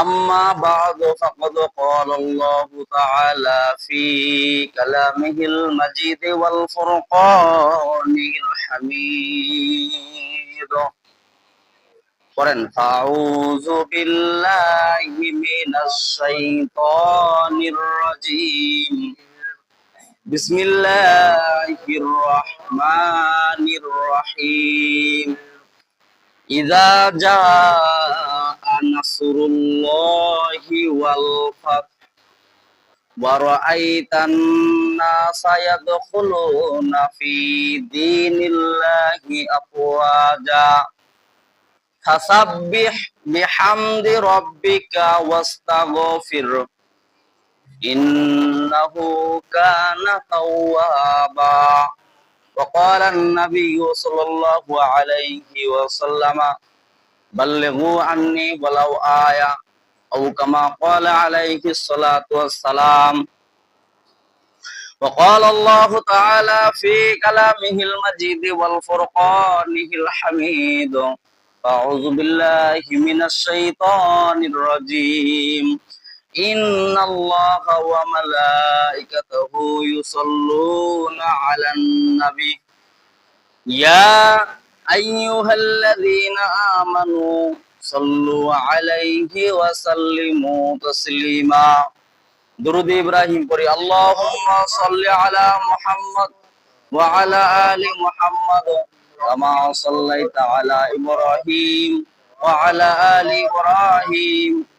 أما بعد فقد قال الله تعالى في كلامه المجيد والفرقان الحميد قرن فأعوذ بالله من الشيطان الرجيم بسم الله الرحمن الرحيم ইদা জা নাসরুল্লাহি ওয়াল ফাত ওয়া রাআইতান নাস ইয়াদখুলুনা ফি দীনিল্লাহি আফওয়াজা। ফাসাব্বিহ বিহামদি রাব্বিকা ওয়াস্তাগফির। ইন্নাহু কানা তাওয়াবা। وقال النبي صلى الله عليه وسلم بلغوا عني ولو آية أو كما قال عليه الصلاة والسلام. وقال الله تعالى في كلامه المجيد والفرقانه الحميد أعوذ بالله من الشيطان الرجيم. إن الله وملائكته يصلون على النبي. يا أيها الذين آمنوا صلوا عليه وسلموا تسليما. درود إبراهيم قري اللهم صل على محمد وعلى آل محمد كما صليت على إبراهيم وعلى آل إبراهيم.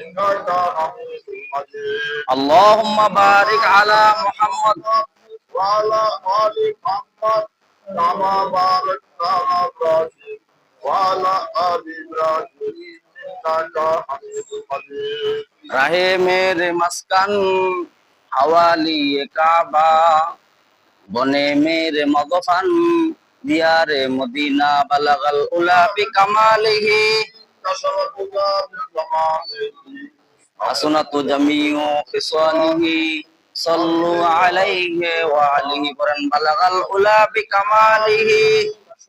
إنك حميد مجيد اللهم بارك على محمد وعلى آل محمد كما باركت على إبراهيم وعلى آل إبراهيم إنك حميد مجيد رہے میرے مسکن حوالی کعبہ বনে মেরে মগফান দিয়ারে মদিনা বালাগাল উলা বিকামালিহি كشرت الله بجماله حسنت جميع خصاله صلوا عليه وعليه برن بلغ الأولى بكماله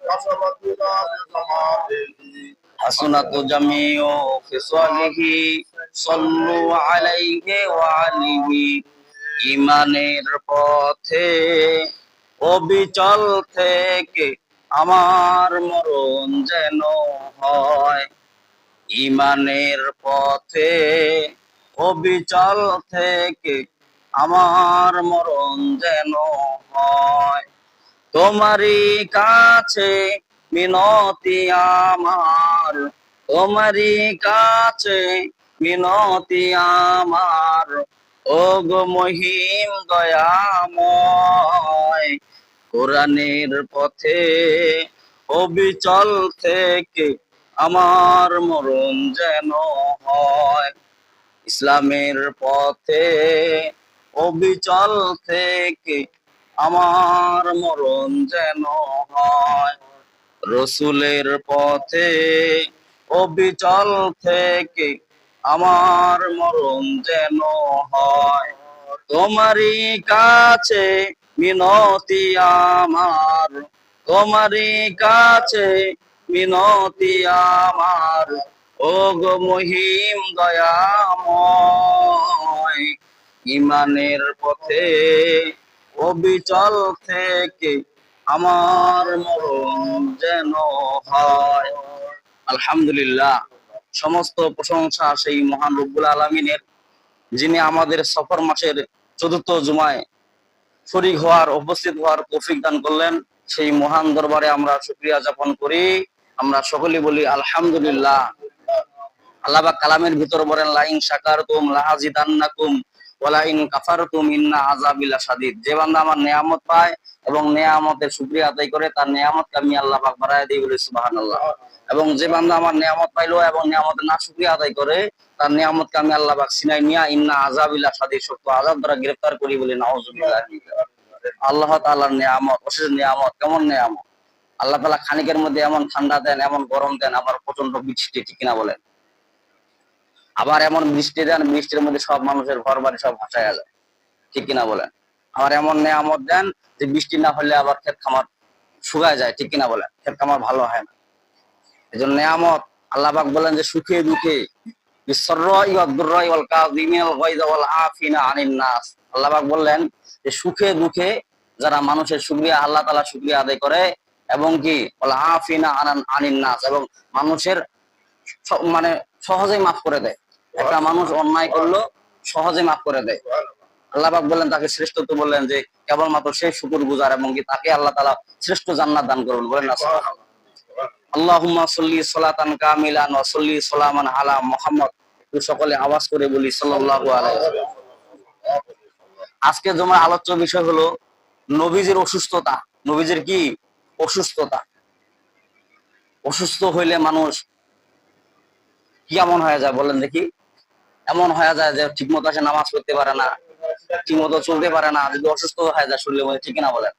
كشرت الله بجماله حسنت جميع خصاله صلوا عليه وعليه ইমানের পথে অবিচল থেকে আমার মরণ যেন হয় ইমানের পথে অবিচল থেকে আমার মরণ যেন হয়। তোমারই কাছে মিনতি আমার, তোমারই কাছে মিনতি আমার। ও গো মহিম দয়াময়, কোরআনের পথে অবিচল থেকে আমার মরণ যেন হয়। ইসলামের পথে, অবিচল থেকে আমার মরণ যেন হয়। রসুলের পথে, অবিচল থেকে আমার মরণ যেন হয়। তোমারই কাছে মিনতি আমার, তোমারই কাছে মিনতি আমার। ও গো মহিম দয়াময়, ইমানের পথে, অবিচল থেকে আমার মরণ যেন হয়। আলহামদুলিল্লাহ, সমস্ত প্রশংসা সেই মহান রব্বুল আলমিনের, যিনি আমাদের সফর মাসের চতুর্থ জুমায় শরিক হওয়ার, উপস্থিত হওয়ার তৌফিক দান করলেন। সেই মহান দরবারে আমরা শুক্রিয়া যাপন করি। আমরা সকলে বলি, আলহামদুলিল্লাহ। আল্লাহ কালামের ভিতর বলেন, লাইন শাকার তুম লাহাজিদান্নাকুম ওয়ালা ইন কাফারতুম, ইন্না আযাবিলা শাদীদ যে বান্দা আমার পায় এবং আদায় করে, তার আমি আল্লাহ দিই বলি সুবহানাল্লাহ। এবং যে বান্দা আমার নিয়ামত পাইলো এবং নিয়ামতের না শুকরিয়া আদায় করে, তার আমি আল্লাহ সিনাই ইন্না আযাবিলা শাদীদ সত্য আযাব দ্বারা গ্রেফতার করি বলি নাউজুবিল্লাহ। আল্লাহ তাআলার নিয়ামত, অশেষ নিয়ামত, কেমন নিয়ামত? আল্লাহ তাআলা খানিকের মধ্যে এমন ঠান্ডা দেন, এমন গরম দেন, আবার প্রচণ্ড বৃষ্টি ঠিক কিনা বলেন। আবার এমন বৃষ্টি দেন বৃষ্টির মধ্যে সব মানুষের ঘর বাড়ি সব ভাসায় যায়, ঠিক কিনা বলেন। আবার এমন নিয়ামত দেন যে বৃষ্টি না হলে আবার ক্ষেত খামার শুকায় যায়, ঠিক কিনা বলেন। ক্ষেত খামার ভালো হয় না। এই জন্য নিয়ামত আল্লাহ পাক বলেন যে সুখে দুঃখে আল্লাহবাক বললেন যে সুখে দুঃখে যারা মানুষের শুক্রিয়া, আল্লাহ তালা শুক্রিয়া আদায় করে এবং কি আফিনা আনান আনিন নাস এবং মানুষের মানে সহজেই মাফ করে দেয়। একটা মানুষ অন্যায় করল সহজে মাফ করে দেয়। আল্লাহ পাক বললেন, তাকে শ্রেষ্ঠত্ব বললেন যে, কেবলমাত্র সেই শুকুর গুজার এবং কি তাকে আল্লাহ তালা শ্রেষ্ঠ জান্নাত দান করবেন বলেন না কামিলান সকলে আওয়াজ করে বলি, সাল্লাল্লাহু আজকে তোমার আলোচ্য বিষয় হলো, নবীজির অসুস্থতা। নবীজির কি? অসুস্থতা। অসুস্থ হইলে মানুষ কি এমন হয়ে যায় বলেন দেখি? এমন হয়ে যায় যে ঠিক মতো সে নামাজ পড়তে পারে না ঠিক মতো চলতে পারে না, যদি অসুস্থ হয়ে যায় শরীরের মধ্যে, ঠিক না বলেন?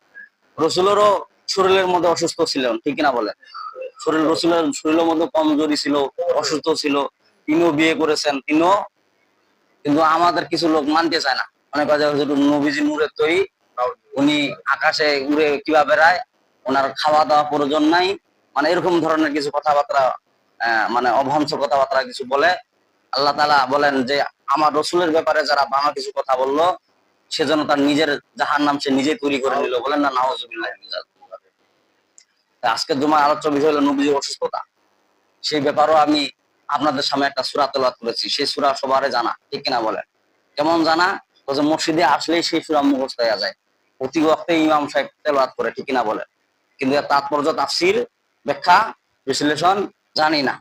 রসুলেরও শরীরের মধ্যে অসুস্থ ছিলেন, ঠিক না বলেন? শরীর, রসুলের শরীরের মধ্যে কমজোরি ছিল, অসুস্থ ছিল, তিনিও বিয়ে করেছেন, তিনিও কিন্তু আমাদের কিছু লোক মানতে চায় না। অনেক নবীজি নূরের তৈরি, উনি আকাশে উড়ে কীভাবে বেড়ায়? ওনার খাওয়া দাওয়া প্রয়োজন নাই। মানে এরকম ধরনের কিছু কথাবার্তা মানে অভংস কথাবার্তা কিছু বলে। আল্লাহ তালা বলেন যে, আমার রসুলের ব্যাপারে যারা বাংলা কিছু কথা বলল সেজন্য তার নিজের জাহার নাম সে নিজেই তৈরি করে নিল। বলেন না নাওজুবিল্লাহ আজকে জমা আলোচ্য বিষয় হলো নবীজির অসুস্থতা। সেই ব্যাপারেও আমি আপনাদের সামনে একটা সুরা তেলাওয়াত করেছি। সেই সুরা সবারে জানা, ঠিক কিনা বলেন? কেমন জানা? মসজিদে আসলেই সেই সুরা মুখস্থ হয়ে যায়। প্রতি ওয়াক্তে ইমাম সাহেব তেলাওয়াত করে, ঠিক কিনা বলেন? কিন্তু এর তাৎপর্য তাফসির, ব্যাখ্যা, বিশ্লেষণ জানি না।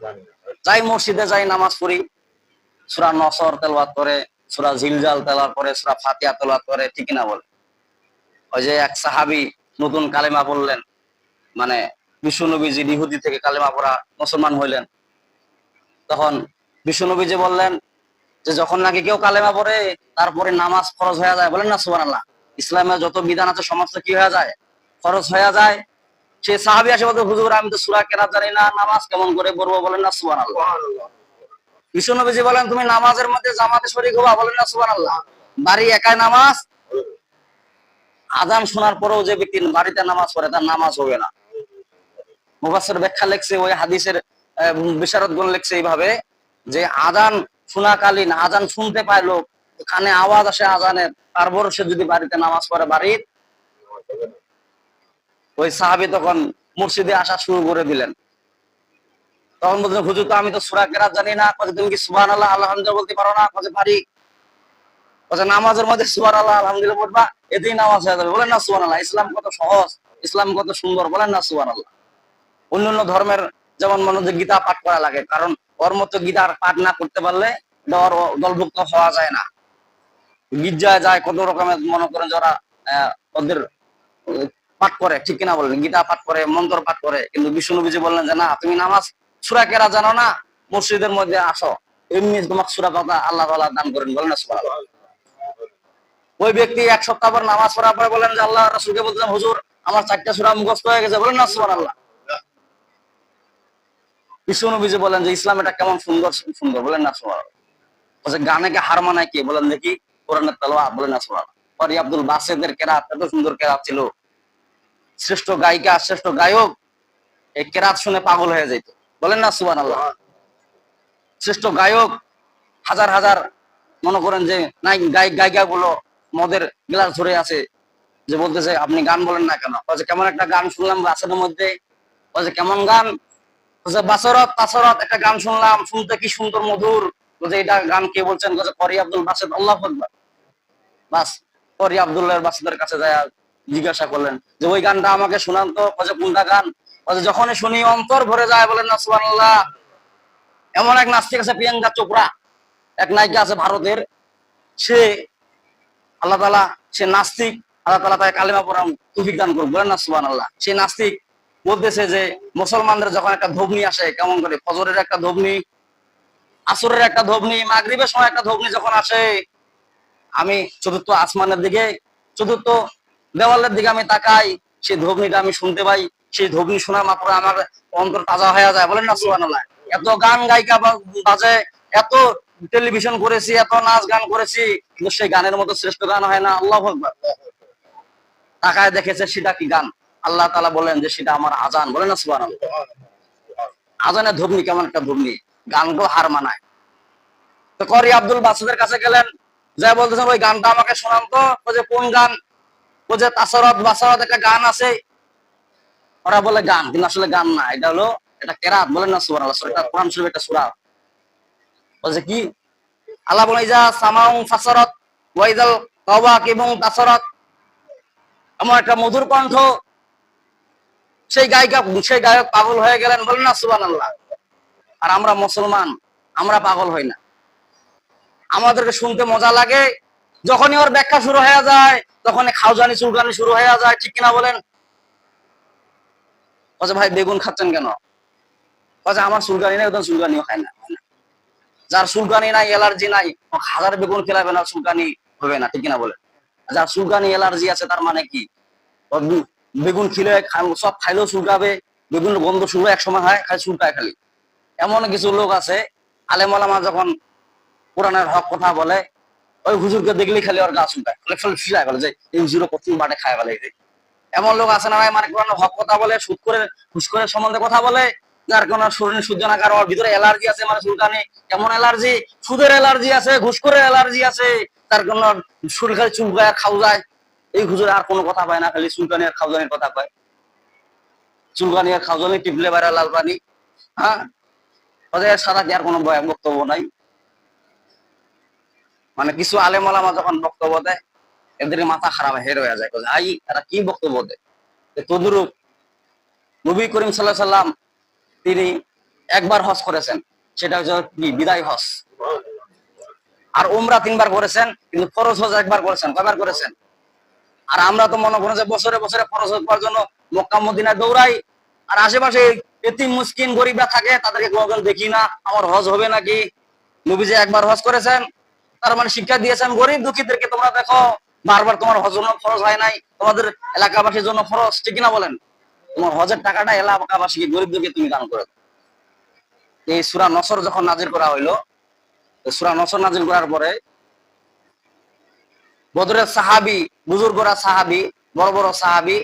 যাই মসজিদে যাই নামাজ পড়ি, সুরা নসর তেলাওয়াত করে, সুরা জিলজাল তেলাওয়াত করে, সুরা ফাতিহা তেলাওয়াত করে, ঠিক না বলে? ওই যে এক সাহাবি নতুন কালেমা পড়লেন মানে বিশ্বনবীজি ইহুদি থেকে কালেমা পড়া মুসলমান হইলেন। তখন বিশ্বনবীজি বললেন যে, যখন নাকি কেউ কালেমা পড়ে, তারপরে নামাজ ফরজ হয়ে যায়। বলেন না, সুবহানাল্লাহ। ইসলামের যত বিধান আছে, সমস্ত কি হয়ে যায়? ফরজ হয়ে যায় সে সাহাবি আসে বলতে, হুজুর, আমি তো সুরা কেনা জানি না, নামাজ কেমন করে পড়ব? বলেন না, সুবহানাল্লাহ। বিশ্বনবীজি বলেন, তুমি নামাজের মধ্যে জামাতে হবা? বলেন না, সুবহানাল্লাহ। বাড়ি একাই নামাজ। আজান শোনার পরেও যে ব্যক্তি বাড়িতে নামাজ পড়ে, তার নামাজ হবে না। মুফাসসির ব্যাখ্যা লেখছে, ওই হাদিসের বিশারদ গুণ লেখছে এইভাবে যে আজান শোনাকালীন, আজান শুনতে পায় লোক, কানে আওয়াজ আসে আজানের তারপর সে যদি বাড়িতে নামাজ পড়ে বাড়ির ওই সাহাবি তখন মসজিদে আসা শুরু করে দিলেন। তখন বলছেন হুজুর, তো আমি তো সুরা কেরাত জানি না। কত তুমি কি সুবাহ আল্লাহ আলহামদুলিল্লাহ বলতে পারো না? কত পারি। কত নামাজের মধ্যে সুবাহ আল্লাহ আলহামদুলিল্লাহ পড়বা এতেই নামাজ হয়ে যাবে। বলেন না সুবাহ আল্লাহ ইসলাম কত সহজ, ইসলাম কত সুন্দর, বলেন না সুবাহ আল্লাহ অন্যান্য ধর্মের যেমন মনে হচ্ছে গীতা পাঠ করা লাগে, কারণ ওর মতো গীতার পাঠ না করতে পারলে দলভুক্ত হওয়া যায় না। গির্জায় যায় কত রকমের মনে করেন যারা ওদের পাঠ করে, ঠিক কিনা বলেন? গীতা পাঠ করে, মন্ত্র পাঠ করে, কিন্তু বিষ্ণুবীজি বললেন যে, না, তুমি নামাজ সুরা কেরা জানো না, মসজিদের মধ্যে আসো। এমনি তোমাকে সুরা কথা আল্লাহ দান করেন বলেন না, সুবহানাল্লাহ। ওই ব্যক্তি এক সপ্তাহ পর নামাজ পড়ার পরে বলেন যে আল্লাহ রাসূলকে বলতেন হুজুর, আমার চারটা সুরা মুখস্থ হয়ে গেছে। বলেন না, সুবহানাল্লাহ। বিষ্ণুবীজি বলেন যে, ইসলাম এটা কেমন সুন্দর সুন্দর? বলেন না বলছে, গানে কে হার মানায় কে? বলেন দেখি, কোরআনের তালোয়া বলে না পরি আব্দুল বাসেদের কেরাত, এত সুন্দর কেরাত ছিল। শ্রেষ্ঠ গায়িকা, শ্রেষ্ঠ গায়ক, এই কেরাত শুনে পাগল হয়ে যেত বলেন না সুবান আল্লাহ শ্রেষ্ঠ গায়ক, হাজার হাজার, মনে করেন যে নাই, গায়ক গায়িকা গুলো মদের গ্লাস ধরে আছে, যে বলতেছে, আপনি গান বলেন না কেন? বলছে, কেমন একটা গান শুনলাম বাসের মধ্যে। বলছে, কেমন গান? বলছে, বাসরত, তাসরত, একটা গান শুনলাম, শুনতে কি সুন্দর মধুর। বলছে, এটা গান কে বলছেন? বলছে করি আব্দুল বাসেদ। আল্লাহ বাস করি আব্দুল্লাহ বাসেদের কাছে যায় জিজ্ঞাসা করলেন যে, ওই গানটা আমাকে শোনান তো বলছে কোনটা গান? যখনই শুনি অন্তর ভরে যায়, বলেন না সুবহানাল্লাহ এমন এক নাস্তিক আছে, প্রিয়াঙ্কা চোপড়া, এক নায়িকা আছে ভারতের। সে আল্লাহ তালা সে নাস্তিক, আল্লাহ তালা তাকে কালিমা পড়াম তুফিক দান করুন বলেন না সুবান আল্লাহ সে নাস্তিক বলতেছে যে, মুসলমানদের যখন একটা ধবনি আসে, কেমন করে? ফজরের একটা ধবনি, আসরের একটা ধবনি, মাগরিবের সময় একটা ধবনি যখন আসে, আমি চতুর্থ আসমানের দিকে, চতুর্থ দেওয়ালের দিকে আমি তাকাই, সেই ধবনিটা আমি শুনতে পাই, সেই ধবনি শোনার মাত্র আমার অন্তর তাজা হয়ে যায়। বলেন না সুবান এত গান গায়িকা বাজে, এত টেলিভিশন করেছি, এত নাচ গান করেছি, কিন্তু সেই গানের মতো শ্রেষ্ঠ গান হয় না। আল্লাহ তাকায় দেখেছে, সেটা কি গান? আল্লাহ তালা বলেন যে, সেটা আমার আজান। বলেন না সুবান আজানের ধবনি কেমন একটা ধবনি গানগুলো হার মানায়। তো করি আব্দুল বাসুদের কাছে গেলেন যা বলতেছেন, ওই গানটা আমাকে শোনান তো যে কোন গান? ও যে তাসরত বাসরত একটা গান আছে। ওরা বলে গান, কিন্তু আসলে গান না, এটা হলো এটা কেরাত, বলেন না সুবান আল্লাহ এটা কোরআন শরীফ একটা সুরা। বলছে কি? আল্লাহ বলে যা সামাউং ফাসরত ওয়াইদাল কওয়াক এবং তাসরত। এমন একটা মধুর কণ্ঠ। সেই গায়িকা, সেই গায়ক পাগল হয়ে গেলেন, বলেন না সুবান আল্লাহ আর আমরা মুসলমান, আমরা পাগল হই না। আমাদেরকে শুনতে মজা লাগে, যখনই ওর ব্যাখ্যা শুরু হয়ে যায় তখন খাওজানি চুলকানি শুরু হয়ে যায়, ঠিক কিনা বলেন? বলছে ভাই বেগুন খাচ্ছেন কেন? বলছে আমার চুলকানি নেই, ওদের চুলকানিও খায় না। যার চুলকানি নাই, অ্যালার্জি নাই হাজার বেগুন খেলাবে না চুলকানি হবে না, ঠিক কিনা বলেন? যার চুলকানি অ্যালার্জি আছে, তার মানে কি? বেগুন খিলে সব খাইলেও চুলকাবে বেগুন গন্ধ শুরু এক সময় হয়, খালি চুলকায় খালি। এমন কিছু লোক আছে আলেমালামা যখন কোরআনের হক কথা বলে ওই হুজুরকে দেখলেই খালি ওর গা ফলে ফলে যে এই হুজুরও কত বাটে খায় বলে এমন লোক আছে না ভাই মানে কোরআনের হক কথা বলে, সুদ করে, ঘুষ করে সম্বন্ধে কথা বলে, যার কোনো শরীর সূর্য না কারও ভিতরে অ্যালার্জি আছে মানে চুলকানি কেমন অ্যালার্জি, সুদের অ্যালার্জি আছে, ঘুষ করে অ্যালার্জি আছে, তার কোনো শরীর খালি চুলকায় খাও যায়। এই হুজুরে আর কোনো কথা পায় না, খালি চুলকানি আর খাওজানির কথা কয়। চুলকানি আর খাওজানি টিপলে বাইরে লাল পানি হ্যাঁ? কি আর কোনো বয়- বক্তব্য নাই। মানে কিছু আলেম আলামা যখন বক্তব্য দেয়, এদের মাথা খারাপ, হের হয়ে যায়। আই তারা কি বক্তব্য দেয়? তদুরূপ নবী করিম সাল্লাহ সাল্লাম তিনি একবার হজ করেছেন, সেটা হচ্ছে কি? বিদায় হজ। আর উমরা তিনবার করেছেন, কিন্তু ফরজ হজ একবার করেছেন, কয়বার করেছেন? আর আমরা তো মনে করেন যে বছরে বছরে ফরজ হজ করার জন্য মক্কা দৌড়াই, আর আশেপাশে এতিম, মুসকিন, গরিবরা থাকে, তাদেরকে কোনোদিন দেখি না, আমার হজ হবে নাকি? নবী যে একবার হজ করেছেন তার মানে শিক্ষা দিয়েছেন গরিব দুঃখীদেরকে তোমরা দেখো, বারবার তোমার হজ ফরজ হয় নাই, তোমাদের এলাকাবাসীর জন্য ফরজ ঠিক না বলেন? তোমার হজের টাকাটা এলাকাবাসীকে গরিবদেরকে তুমি দান করে এই সুরা নসর যখন নাজির করা হইল সুরা নসর নাজির করার পরে বদরের সাহাবি, বুজুর্গরা সাহাবি, বড় বড় সাহাবি,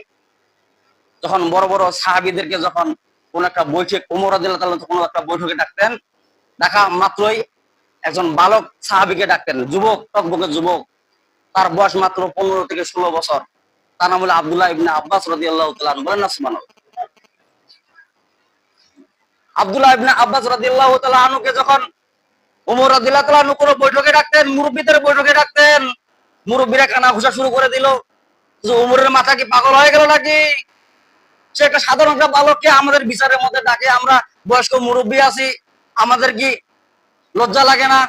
যখন বড় বড় সাহাবিদেরকে যখন কোন একটা বৈঠক, উমর আদিল্লাহ কোনো একটা বৈঠকে ডাকতেন ডাকা মাত্রই একজন বালক সাহাবিকে ডাকতেন, যুবক, টকবকে যুবক। তার বয়স মাত্র পনেরো থেকে ষোলো বছর। তার নাম হলো আব্দুল্লাহ ইবনে আব্বাস রদি আল্লাহ বলেন না, সুবহানাল্লাহ। আব্দুল্লাহ ইবনে আব্বাস রদি আল্লাহ আনুকে যখন উমর রদিল্লাহ তালু কোনো বৈঠকে ডাকতেন, মুরব্বীদের বৈঠকে ডাকতেন, মুরব্বীরা কানা ঘুষা শুরু করে দিল। যে উমরের মাথা কি পাগল হয়ে গেল নাকি? সে একটা সাধারণ একটা বালককে আমাদের বিচারের মধ্যে ডাকে, আমরা বয়স্ক মুরব্বী আছি, আমাদের কি লজ্জা লাগে না?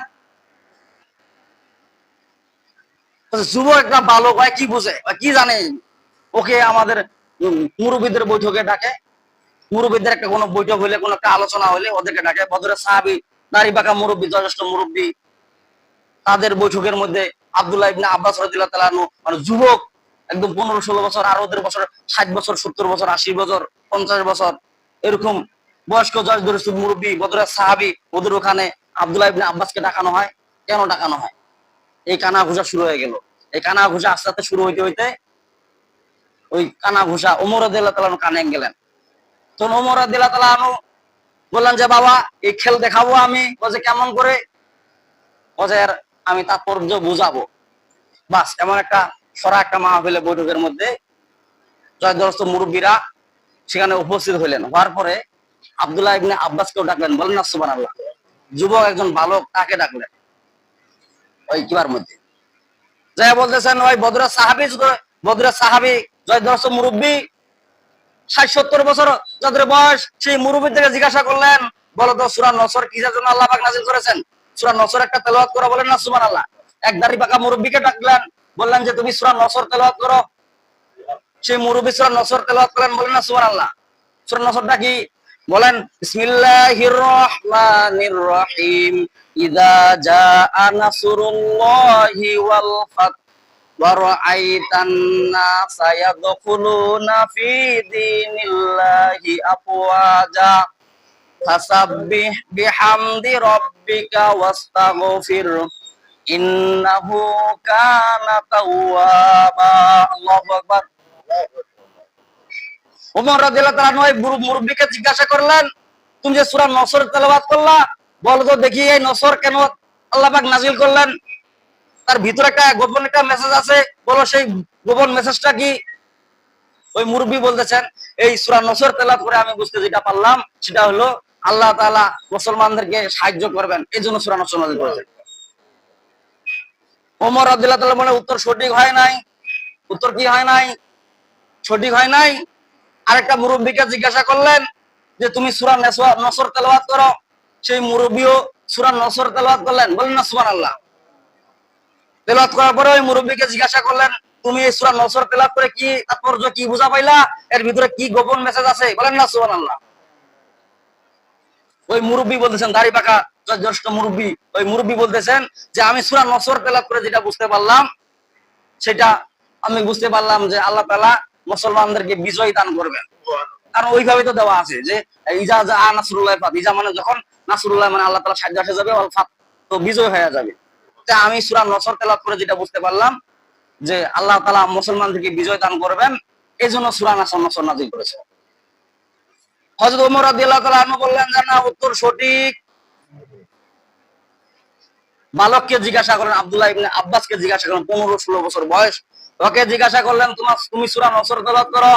যুব একটা বালক হয় কি বুঝে? কি জানে? ওকে আমাদের মুরব্বীদের বৈঠকে ডাকে। মুরব্বীদের একটা কোনো বৈঠক হইলে কোনো একটা আলোচনা হইলে ওদেরকে ডাকে। বদরের সাহাবি, নারী বাঁকা মুরব্বী জ্যেষ্ঠ মুরব্বী। তাদের বৈঠকের মধ্যে আব্দুল্লাহ ইবনে আব্বাস রাদিয়াল্লাহু তাআলা মানে যুবক, একদম পনেরো ষোলো বছর আর ওদের বছর, ষাট বছর, সত্তর বছর, আশি বছর, পঞ্চাশ বছর, এরকম বয়স্ক জজ দরিসুদ মুরব্বী বদরের সাহাবি, ওদের ওখানে আব্দুল্লাহ ইবনে আব্বাসকে ডাকানো হয়। কেন ডাকানো হয়? এই কানা ঘুষা শুরু হয়ে গেল। এই কানা ঘুষা আস্তে আস্তে শুরু হইতে হইতে ওই কানা ঘুষা ওমর তালা কানে গেলেন। তখন ওমর আনু বললেন যে, বাবা, এই খেল দেখাবো আমি। বলছে, কেমন করে? আর আমি তাৎপর্য বুঝাবো। বাস, এমন একটা সরা একটা মাহফিলে বৈঠকের মধ্যে জয়দরস্ত মুরব্বীরা সেখানে উপস্থিত হইলেন। হওয়ার পরে আব্দুল্লাহ ইবনে আব্বাসকেও ডাকলেন। বলেন না সুবান আল্লাহ যুবক একজন বালক তাকে ডাকলেন ওই কিবার মধ্যে? যাই বলতেছেন, ওই বদরা সাহাবি বদরা সাহাবি জয়দরস্ত মুরব্বী। ষাট সত্তর বছর যাদের বয়স, সেই মুরব্বী থেকে জিজ্ঞাসা করলেন, বলো তো, সুরা নসর কিসের জন্য আল্লাহ পাক নাজিল করেছেন? সুরা নসর একটা তেলাওয়াত করা বলেন না সুবান আল্লাহ এক দাড়ি পাকা মুরব্বীকে ডাকলেন, বললেন যে, তুমি সুরা নসর তেলাওয়াত করো। সেই মুরব্বী সুরা নসর তেলাওয়াত করলেন বলেন না সুবান আল্লাহ সুরা নসরটা কি? Bulan Bismillahirrahmanirrahim. Idza jaa nasrullahi wal fath wa ra'aitan nasa yadkhuluna fi dinillahi afwaja. Fasabbih bihamdi rabbika wastaghfir. Innahu kana tawwaba. Allahu akbar Allahu akbar. মুরব্বিকে জিজ্ঞাসা করলেন, তুমি যে সূরা নসর করলা তো দেখি এই নসর কেন আল্লাহ পাক নাজিল করলেন? তার ভিতরে একটা গোপন একটা মেসেজ আছে, বলো সেই গোপন মেসেজটা কি? ওই মুরব্বী বলতেছেন, এই সূরা নসর করে আমি বুঝতে যেটা পারলাম, সেটা হলো আল্লাহ তাআলা মুসলমানদেরকে সাহায্য করবেন। এই জন্য সূরা নসর নাজিল করেছেন। ওমর রাদিয়াল্লাহু তাআলা বলে, উত্তর সঠিক হয় নাই। উত্তর কি হয় নাই? সঠিক হয় নাই। আরেকটা মুরব্বীকে জিজ্ঞাসা করলেন যে, তুমি সূরা নেসওয়া- নসর তেলাওয়াত করো? সেই মুরব্বীও সূরা নসর তেলাওয়াত করলেন। বলেন না, সুবহানাল্লাহ। তেলাওয়াত করার পরে ওই মুরব্বীকে জিজ্ঞাসা করলেন, তুমি এই সূরা নসর তেলাওয়াত করে কি তাৎপর্য, কি বুঝা পাইলা? এর ভিতরে কি গোপন মেসেজ আছে? বলেন না, সুবহানাল্লাহ। ওই মুরব্বী বলতেছেন, দাড়ি পাকা, জ্যেষ্ঠ মুরব্বী। ওই মুরব্বী বলতেছেন যে, আমি সূরা নসর তেলাওয়াত করে যেটা বুঝতে পারলাম, সেটা আমি বুঝতে পারলাম যে আল্লাহ তাআলা মুসলমানদেরকে বিজয় দান করবেন। কারণ ওইভাবে তো দেওয়া আছে যে, ইজা যা নাসরুল্লাহ ফাত, ইজা মানে যখন নাসরুল্লাহ মানে আল্লাহ তাআলা সাহায্য যাবে অল ফাত, তো বিজয় হয়ে যাবে। তা আমি সূরা নসর তেলাওয়াত করে যেটা বুঝতে পারলাম যে, আল্লাহ তাআলা মুসলমানদেরকে বিজয় দান করবেন এই জন্য সূরা নাসর নসর নাজিল করেছে। হযরত ওমর রাদিয়াল্লাহু তাআলা বললেন যে না, উত্তর সঠিক। বালককে জিজ্ঞাসা করেন, আব্দুল্লাহ ইবনে আব্বাসকে জিজ্ঞাসা করেন, পনেরো ষোলো বছর বয়স। ওকে জিজ্ঞাসা করলেন তোমার তুমি সূরা নসর তেলাওয়াত করো।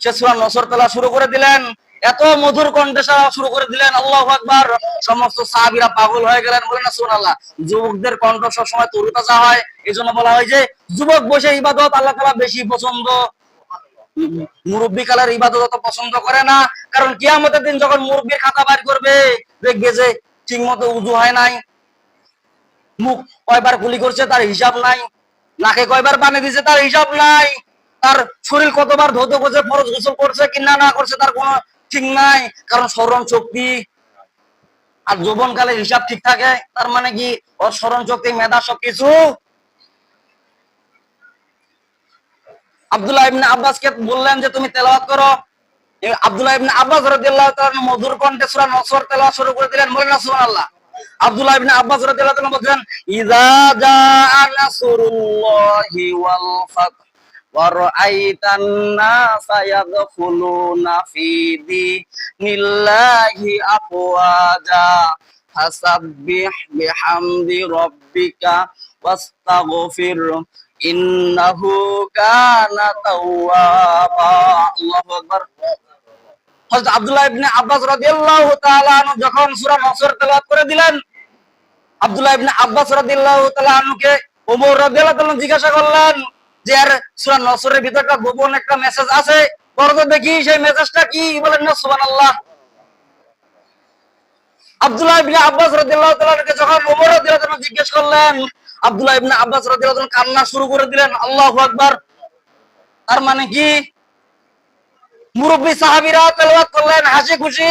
সে সুরা নসর তেলা শুরু করে দিলেন। এত মধুর কণ্ঠে শুরু করে দিলেন, আল্লাহু আকবার। সমস্ত সাহাবীরা পাগল হয়ে গেলেন বলেন না, সুবহানাল্লাহ। যুবকদের কণ্ঠ সব সময় তরুতাজা হয়। এজন্য বলা হয় যে, যুবক বসে ইবাদত আল্লাহ তাআলা বেশি পছন্দ মুরব্বী কালের ইবাদত অত পছন্দ করে না। কারণ কিয়ামতের দিন যখন মুরব্বীর খাতা বার করবে, দেখবে যে ঠিক মতো উজু হয় নাই। মুখ কয়বার গুলি করছে, তার হিসাব নাই। নাকে কয়বার পানি দিছে তার হিসাব নাই। তার শরীর কতবার ধৌত করছে, ফরজ গোসল করছে, কিনা না করছে তার কোনো ঠিক নাই, কারণ স্মরণ শক্তি আর যৌবন কালে হিসাব ঠিক থাকে, তার মানে কি? ওর স্মরণ শক্তি, মেধা সবকিছু। আব্দুল্লাহ ইবনে আব্বাসকে বললেন যে, তুমি তেলাওয়াত করো। আব্দুল্লাহ ইবনে আব্বাস রাদিয়াল্লাহু তাআলা মধুর কণ্ঠে সূরা নসর তেলাওয়াত শুরু করে দিলেন। বলেন না সুবহানাল্লাহ। আব্দুল্লাহ ইবনে আব্বাস রাদিয়াল্লাহু তাআলা বলেন ইযা ওয়াল ফাত নাসা ইয়াদখুলুনা ফি আফওয়াজা ফাসাব্বিহ বিহামদি রাব্বিকা ওয়াস্তাগফির ইন্নাহু কানা তাওয়াবা. আল্লাহু আকবার। হযরত আব্দুল্লাহ ইবনে আব্বাস রাদিয়াল্লাহু তাআলা আনহু যখন সূরা তেলাওয়াত করে দিলেন, আব্দুল্লাহ ইবনে আব্বাস রাদিয়াল্লাহু তাআলা আনহুকে ওমর রাদিয়াল্লাহু তাআলা জিজ্ঞাসা করলেন যে, আর, সূরা নসরের একটা গোপন একটা মেসেজ আছে তো দেখি, সেই মেসেজটা কি? বলেন, না, সুবহানাল্লাহ। আব্দুল্লাহ ইবনে আব্বাস রাদিয়াল্লাহু যখন ওমর রাদিয়াল্লাহু তাআলা জিজ্ঞেস করলেন, আব্দুল্লাহ ইবনে আব্বাস রাদিয়াল্লাহু তাআলা কান্না শুরু করে দিলেন, আল্লাহু আকবার। তার মানে কি? মুরব্বী সাহাবীরা তেলাওয়াত করলেন হাসি খুশি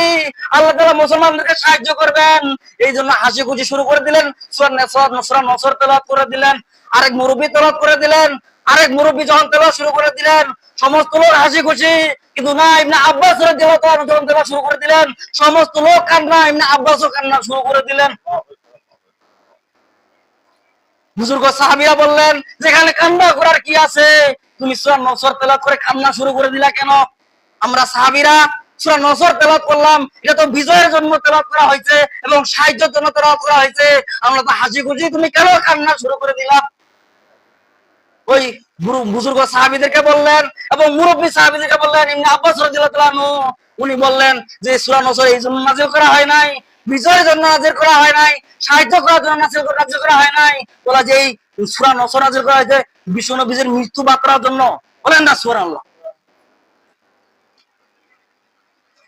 আল্লাহ তাআলা মুসলমানদেরকে সাহায্য করবেন। এই জন্য হাসি খুশি শুরু করে দিলেন, সূরা নসর সূরা নসর তেলাওয়াত করে দিলেন, আরেক মুরব্বী তেলাওয়াত করে দিলেন, আরেক মুরব্বী যখন তেলাওয়াত শুরু করে দিলেন, সমস্ত লোক হাসি খুশি কিন্তু না, ইবনে আব্বাস যখন তেলাওয়াত শুরু করে দিলেন, সমস্ত লোক কান্না, ইবনে আব্বাসও কান্না শুরু করে দিলেন। বুজুর্গ সাহাবিরা বললেন, যেখানে কান্না করার কি আছে? তুমি সূরা নসর তেলাওয়াত করে কান্না শুরু করে দিলা কেন? আমরা সাহাবিরা সূরা নসর তেলাওয়াত করলাম। এটা তো বিজয়ের জন্য তেলাওয়াত করা হয়েছে এবং সাহায্যের জন্য তেলাওয়াত করা হয়েছে। আমরা তো হাসি খুশি। তুমি কেন কান্না শুরু করে দিলা? ওই বুজুর্গ সাহাবিদেরকে বললেন এবং মুরব্বী সাহাবিদেরকে বললেন ইমনি আব্বাস আনহু, উনি বললেন যে সূরা নসর এই জন্য নাজিল করা হয় নাই বিজয়ের জন্য নাজিল করা হয় নাই সাহায্য করার জন্য নাজিল নাজিল করা হয় নাই। বলা যে এই সুরা নসর নাজিল করা হয়েছে বিশ্ব নবীর মৃত্যু বার্তার জন্য। বলেন না সুবহানাল্লাহ।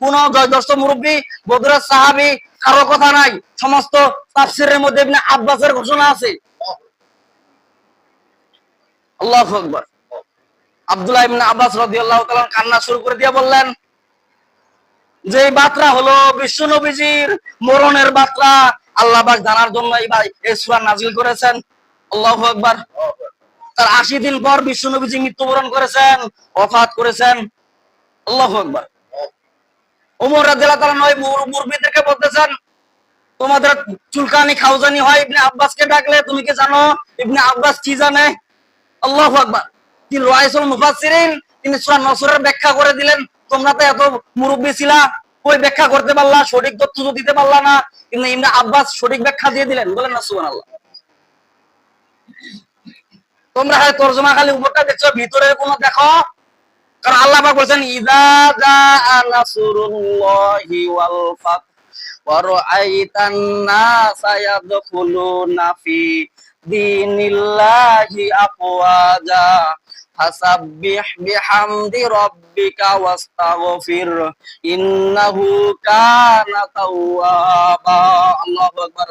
কোন জয়দস্ত মুরব্বী বদরের সাহাবী, কারও কথা নাই। সমস্ত তাফসীরের মধ্যে আব্বাসের ঘোষণা আছে। আল্লাহু আব্দুল্লাহ ইবনে আব্বাস রাদিয়াল্লাহু তাআলা কান্না শুরু করে দিয়ে বললেন, যে বার্তা হলো বিশ্ব নবীজির মরণের আল্লাহ পাক জানার জন্য এই ভাই এই সূরা নাজিল করেছেন। আল্লাহু আকবার। তার 80 দিন পর বিশ্ব নবীজি মৃত্যুবরণ করেছেন, ওফাত করেছেন। আল্লাহু আকবার। ওমর মুরব্বিদেরকে বলতেছেন, তোমাদের চুলকানি হয়, ইবনে ডাকলে, তুমি কি জানো? ইবনে আব্বাস কি জানে? আল্লাহু তিনি রাইসুল মুফাসসিরিন, তিনি সূরা নসরের ব্যাখ্যা করে দিলেন, তোমরা তো এত মুরব্বী ছিলা ওই ব্যাখ্যা করতে পারলা? সঠিক তথ্য তো দিতে পারলা না। কিন্তু ইবনে আব্বাস সঠিক ব্যাখ্যা দিয়ে দিলেন, বলেন না, সুবহানাল্লাহ। তোমরা হয় তরজমা খালি উপরটা দেখছ, ভিতরের কোনো দেখো কারণ আল্লাহ পাক বলেন ইদা জা নাসরুল্লাহি ওয়াল ফাত ওয়া রাআইতান নাস ইয়াদখুলুনা ফি দীনিল্লাহি আফওয়াজা ফাসাব্বিহ বিহামদি রাব্বিকা ওয়াস্তাগফির ইন্নাহু কানা তাওয়াবা। আল্লাহু আকবার।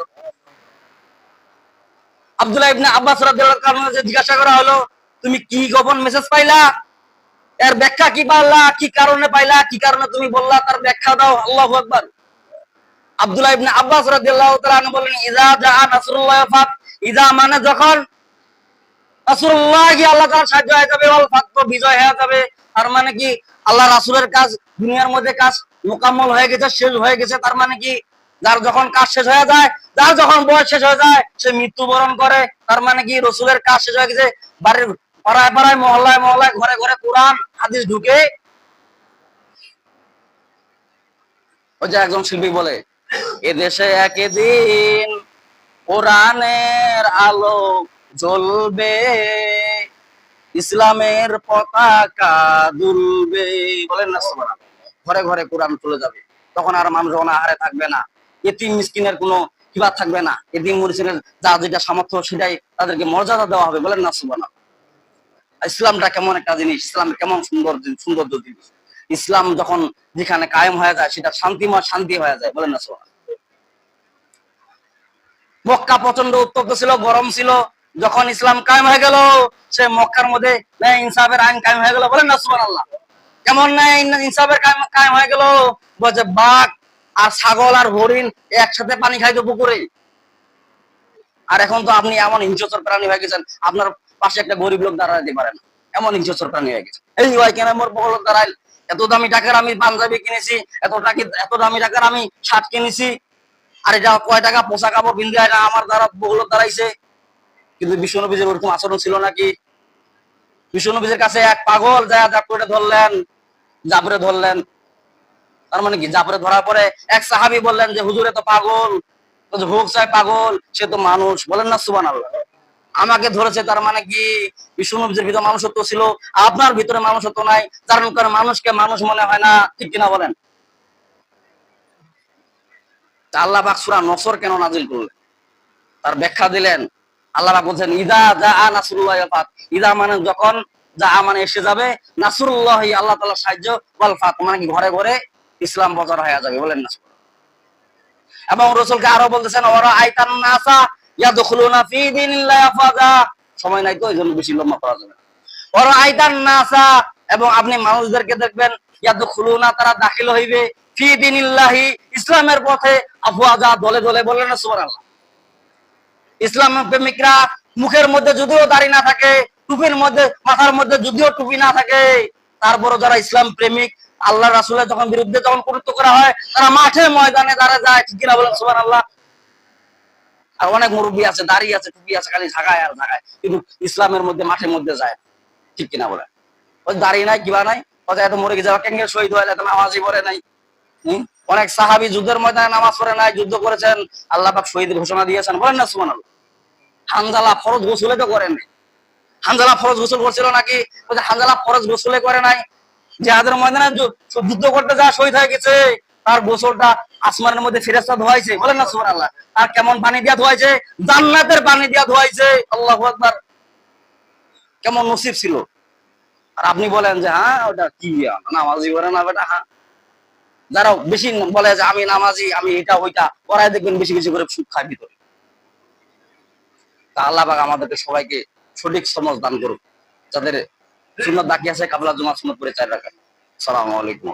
আব্দুল্লাহ ইবনে আব্বাস রাদিয়াল্লাহু আনহু জিজ্ঞাসা করা হলো, তুমি কি গোপন মেসেজ পাইলা? এর ব্যাখ্যা কি পাইলা কি কারণে পাইলা? কি কারণে তুমি বললা? তার ব্যাখ্যা দাও, আল্লাহু আকবার। আব্দুল্লাহ ইবনে আব্বাস রাদিয়াল্লাহু তাআলা বলেন ইজা জাআ নাসরুল্লাহ ফাত ইজা মানে যখন নাসরুল্লাহ আল্লাহ তাআলা সাহায্য হয়ে যাবে, ওয়াল ফাত তো বিজয় হয়ে যাবে। তার মানে কি? আল্লাহ রাসূলের কাজ দুনিয়ার মধ্যে কাজ মোকাম্মল হয়ে গেছে, শেষ হয়ে গেছে। তার মানে কি? যার যখন কাজ শেষ হয়ে যায়, যার যখন বয়স শেষ হয়ে যায়, সে মৃত্যুবরণ করে। তার মানে কি? রসুলের কাজ শেষ হয়ে গেছে, বাড়ির পাড়ায় পাড়ায়, মহল্লায় মহল্লায়, ঘরে ঘরে কোরআন, হাদিস ঢুকে। ওই যে একজন শিল্পী বলে এদেশে একদিন কোরআনের আলো জ্বলবে, ইসলামের পতাকা দুলবে। বলেন না, সুবহানাল্লাহ। ঘরে ঘরে কোরআন চলে যাবে। তখন আর মানুষ অনাহারে থাকবে না। এতিম মিসকিনের কোনো কিবা থাকবে না। এতিম মুরিসিনের যা যেটা সামর্থ্য, সেটাই তাদেরকে মর্যাদা দেওয়া হবে। বলেন না, সুবহানাল্লাহ। ইসলামটা কেমন একটা জিনিস? ইসলাম কেমন সুন্দর সৌন্দর্য জিনিস? ইসলাম যখন যেখানে কায়েম হয়ে যায়, সেটা শান্তিময় শান্তি হয়ে যায়, বলেন না সুবহানাল্লাহ। মক্কা প্রচণ্ড উত্তপ্ত ছিল, গরম ছিল। যখন ইসলাম কায়েম হয়ে গেল, সে মক্কার মধ্যে ইনসাফের আইন কায়েম হয়ে গেল, বলেন না সুবহানাল্লাহ। কেমন ন্যায় ইনসাফের কায়েম হয়ে গেল? বলছে বাঘ আর ছাগল আর হরিণ একসাথে পানি খাইতো পুকুরে। আর এখন তো আপনি এমন হিংস্র প্রাণী হয়ে গেছেন, আপনার পাশে একটা গরিব লোক দাঁড়াতে পারে না। এমন হিংস্র প্রাণী হয়ে গেছে। এই ভাই কেন মোর বড় লোক দাঁড়াইল? এত দামি টাকার আমি পাঞ্জাবি কিনেছি, এত টাকা এত দামি টাকার আমি শার্ট কিনেছি। আর এটা কয় টাকা পোশাক কাপড় কিনতে হয় না, আমার দ্বারা বহুলোক দাঁড়াইছে। কিন্তু বিশ্বনবীজের ওরকম আচরণ ছিল নাকি? বিশ্বনবীজের কাছে এক পাগল যা জাপড়ে ধরলেন জাপড়ে ধরলেন। তার মানে কি? জাপড়ে ধরার পরে এক সাহাবি বললেন যে, হুজুরে তো পাগল। হোক সাহেব, পাগল। সে তো মানুষ। বলেন না সুবান আমাকে ধরেছে, তার মানে কি? বিশ্বনবীজের ভিতরে মানুষত্ব ছিল, আপনার ভিতরে মানুষত্ব নাই, যার কারণে মানুষকে মানুষ মনে হয় না, ঠিক কিনা বলেন? আল্লাহ নসর কেন নাজিল করলেন? তার ব্যাখ্যা দিলেন, আল্লাহ বলছেন, ইদা যা ফাত। ইদা মানে যখন যা মানে এসে যাবে, নাসরুল্লাহ আল্লাহ তাআলা সাহায্য মানে কি, ঘরে ঘরে ইসলাম প্রচার হয়ে যাবে, বলেন না এবং রসুলকে আরও বলতেছেন ওরা আইতান নাসা সময় নাই তো বেশি লম্বা করা যাবে ওর নাসা, এবং আপনি মানুষদেরকে দেখবেন তারা দাখিল হইবে ফি ইসলামের পথে। দলে দলে না ইসলাম প্রেমিকরা মুখের মধ্যে যদিও দাড়ি না থাকে, টুপির মধ্যে, মাথার মধ্যে যদিও টুপি না থাকে, তারপরও যারা ইসলাম প্রেমিক আল্লাহ রাসুলের যখন বিরুদ্ধে যখন করা হয়, তারা মাঠে ময়দানে দাঁড়া যায়, ঠিক কিনা বলেন সুবান আল্লাহ আর অনেক মুরব্বী আছে দাঁড়িয়ে আছে, টুপি আছে, খালি ঢাকায় আর ঢাকায় কিন্তু ইসলামের মধ্যে, মাঠের মধ্যে যায়। ঠিক কিনা বলে? ওই দাঁড়িয়ে নাই, কিবা নাই হয়তো এত মরে যাওয়া কেঙ্গে শহীদ হয়ে এত নামাজই পড়ে নাই। অনেক সাহাবি যুদ্ধের ময়দানে নামাজ পড়ে নাই, যুদ্ধ করেছেন, আল্লাহ পাক শহীদ ঘোষণা দিয়েছেন, বলেন না সুমান হানজালা ফরজ গোসলে তো করেন হানজালা ফরজ গোসল করছিল নাকি? হানজালা ফরজ গোসলে করে নাই। যে জেহাদের ময়দানে যুদ্ধ করতে যা শহীদ হয়ে গেছে। তার গোসলটা আসমানের মধ্যে ফেরেস্তা ধোয়াইছে। বলেন না সুমান আল্লাহ আর কেমন পানি দিয়া ধোয়াইছে? জান্নাতের পানি দিয়া ধোয়াইছে। আল্লাহ আকবার। কেমন নসিব ছিল। আর আপনি বলেন যে হ্যাঁ ওটা কি নামাজি করে না বেটা হ্যাঁ। যারা বেশি বলে যে, আমি নামাজি, আমি এটা, ওইটা। ওরাই দেখবেন বেশি বেশি করে সুখ খায় ভিতরে। তা আল্লাহ আমাদেরকে সবাইকে সঠিক সমাজ দান করুক। যাদের সুন্নত বাকি আছে, কাবলা জমা সুন্নত করে চাই রাখেন সালামু আলাইকুম।